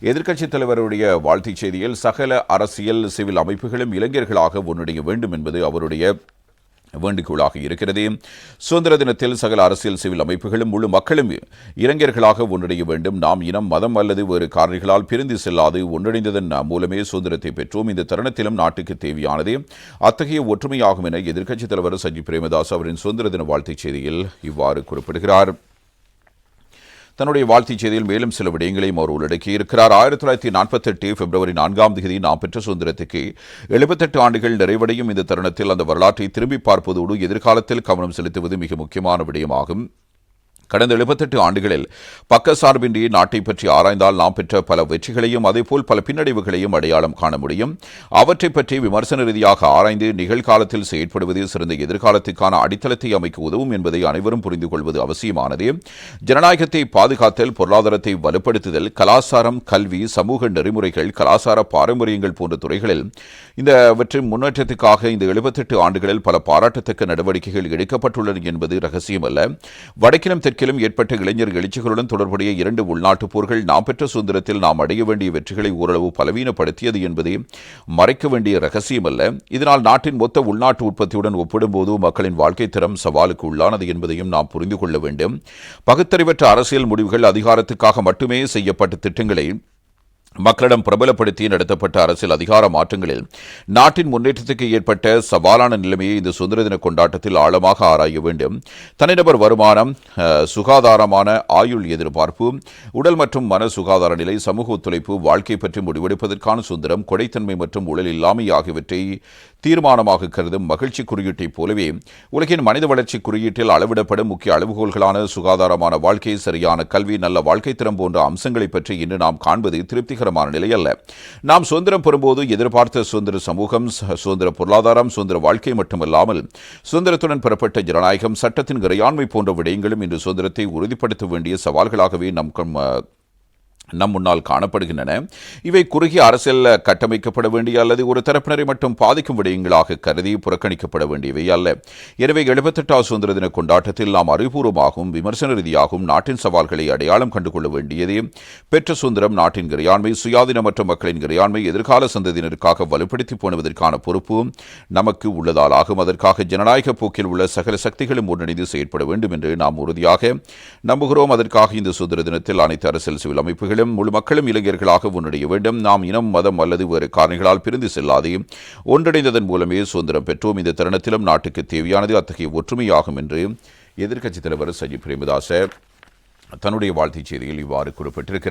எதிர்க்கட்சித் தலைவருடைய வாழ்த்துச் செய்தியில் சகல அரசியல் சிவில் அமைப்புகளும் இளைஞர்களாக ஒன்றிணைய வேண்டும் என்பது அவருடைய வேண்டுகோளாக இருக்கிறது. சுதந்திர தினத்தில் சகல அரசியல் சிவில் அமைப்புகளும் முழு மக்களும் இளைஞர்களாக ஒன்றிணைய வேண்டும். நாம் இனம் மதம் அல்லது வேறு காரணிகளால் பிரிந்து செல்லாது ஒன்றிணைந்ததன் மூலமே சுதந்திரத்தை பெற்றோம். இந்த தருணத்திலும் நாட்டுக்கு தேவையானது அத்தகைய ஒற்றுமையாகும் என எதிர்க்கட்சித் தலைவர் சஜி பிரேமதாஸ் அவரின் சுதந்திர தின வாழ்த்துச் செய்தியில் இவ்வாறு குறிப்பிடுகிறார். தன்னுடைய வாழ்த்துச் செய்தியில் மேலும் சில விடயங்களையும் அவர் உள்ளடக்கியிருக்கிறார். ஆயிரத்தி தொள்ளாயிரத்தி நாற்பத்தெட்டு பிப்ரவரி நான்காம் தேதி நாம் பெற்ற சுதந்திரத்துக்கு எழுபத்தெட்டு ஆண்டுகள் நிறைவடையும் இந்த தருணத்தில் அந்த வரலாற்றை திரும்பி பார்ப்பதோடு எதிர்காலத்தில் கவனம் செலுத்துவது மிக முக்கியமான விடயமாகும். கடந்த எழுபத்தெட்டு ஆண்டுகளில் பக்கசார்பின்றி நாட்டை பற்றி ஆராய்ந்தால் நாம் பெற்ற பல வெற்றிகளையும் அதேபோல் பல பின்னடைவுகளையும் அடையாளம் காண முடியும். அவற்றை பற்றி விமர்சன ரீதியாக ஆராய்ந்து நிகழ்காலத்தில் செயற்படுவது சிறந்த எதிர்காலத்துக்கான அடித்தளத்தை அமைக்க உதவும் என்பதை அனைவரும் புரிந்து கொள்வது அவசியமானது. ஜனநாயகத்தை பாதுகாத்தல் பொருளாதாரத்தை வலுப்படுத்துதல் கலாச்சாரம் கல்வி சமூக நெறிமுறைகள் கலாச்சார பாரம்பரியங்கள் போன்ற துறைகளில் இந்தவற்றின் முன்னேற்றத்துக்காக இந்த எழுபத்தெட்டு ஆண்டுகளில் பல பாராட்டத்தக்க நடவடிக்கைகள் எடுக்கப்பட்டுள்ளன என்பது ரகசியமல்ல. வடக்கிலும் தெற்கு தெற்கிலும் ஏற்பட்ட இளைஞர் எழுச்சிகளுடன் தொடர்புடைய இரண்டு உள்நாட்டு போர்கள் நாம் பெற்ற சுதந்திரத்தில் நாம் அடைய வேண்டிய வெற்றிகளை ஓரளவு பலவீனப்படுத்தியது என்பதே மறைக்க வேண்டிய ரகசியமல்ல இதனால் நாட்டின் மொத்த உள்நாட்டு உற்பத்தியுடன் ஒப்பிடும்போது மக்களின் வாழ்க்கை தரம் சவாலுக்கு உள்ளானது என்பதையும் நாம் புரிந்து கொள்ள வேண்டும். பகுத்தறிவற்ற அரசியல் முடிவுகள் அதிகாரத்துக்காக மட்டுமே செய்யப்பட்ட திட்டங்களை மக்களிடம் பிரபலப்படுத்தி நடத்தப்பட்ட அரசியல் அதிகார மாற்றங்களில் நாட்டின் முன்னேற்றத்துக்கு ஏற்பட்ட சவாலான நிலைமையை இந்த சுதந்திர தின கொண்டாட்டத்தில் ஆழமாக ஆராய வேண்டும். தனிநபர் வருமானம் சுகாதாரமான ஆயுள் எதிர்பார்ப்பு உடல் மற்றும் மன சுகாதார நிலை சமூக ஒத்துழைப்பு வாழ்க்கை பற்றி முடிவெடுப்பதற்கான சுதந்திரம் கொடைத்தன்மை மற்றும் உடல் இல்லாமை ஆகியவற்றை தீர்மானமாக கருதும் மகிழ்ச்சி குறியீட்டைப் போலவே உலகின் மனித வளர்ச்சி குறியீட்டில் அளவிடப்படும் முக்கிய அளவுகோல்களான சுகாதாரமான வாழ்க்கை சரியான கல்வி நல்ல வாழ்க்கை திறம் போன்ற அம்சங்களை பற்றி இன்று நாம் காண்பது திருப்தி வெற்றிகரமான நிலை அல்ல. நாம் சுதந்திரம் பெறும்போது எதிர்பார்த்த சுதந்திர சமூகம் சுதந்திர பொருளாதாரம் சுதந்திர வாழ்க்கை மட்டுமல்லாமல் சுதந்திரத்துடன் பெறப்பட்ட ஜனநாயகம் சட்டத்தின் இறையாண்மை போன்ற விடயங்களும் இன்று சுதந்திரத்தை உறுதிப்படுத்த வேண்டிய சவால்களாகவே நம் நம் முன்னால் காணப்படுகின்றன. இவை குறுகிய அரசியல் கட்டமைக்கப்பட வேண்டிய அல்லது ஒரு தரப்பினரை மட்டும் பாதிக்கும் விடயங்களாக கருதி புறக்கணிக்கப்பட வேண்டியவை அல்ல. எனவே எழுபத்தெட்டாவது சுதந்திர தின கொண்டாட்டத்தில் நாம் அறிவுபூர்வமாகவும் விமர்சன ரீதியாகவும் நாட்டின் சவால்களை அடையாளம் கண்டுகொள்ள வேண்டியதே. பெற்ற சுதந்திரம் நாட்டின் இறையாண்மை சுயாதீனமற்ற மக்களின் இறையாண்மை எதிர்கால சந்ததியினருக்காக வலுப்படுத்தி போனுவதற்கான பொறுப்பு நமக்கு உள்ளதால் ஆகும் அதற்காக ஜனநாயக போக்கில் உள்ள சகல சக்திகளும் ஒன்றிணைந்து செயற்பட வேண்டும் என்று நாம் உறுதியாக நம்புகிறோம். அதற்காக இந்த சுதந்திர தினத்தில் அனைத்து அரசியல் சிவில் அமைப்புகள் அமைப்புகளும் முழு மக்களும் இளைஞர்களாக முன்னடைய வேண்டும். நாம் இனம் மதம் அல்லது வேறு காரணிகளால் பிரிந்து செல்லாதையும் ஒன்றிணைந்ததன் மூலமே சுதந்திரம் பெற்றோம். இந்த தருணத்திலும் நாட்டுக்கு தேவையானது அத்தகைய ஒற்றுமையாகும் என்று எதிர்க்கட்சித் தலைவர் சஜி பிரேமதாச தன்னுடைய வாழ்த்துச் செய்தியில் இவ்வாறு குறிப்பிட்டிருக்கிறார்.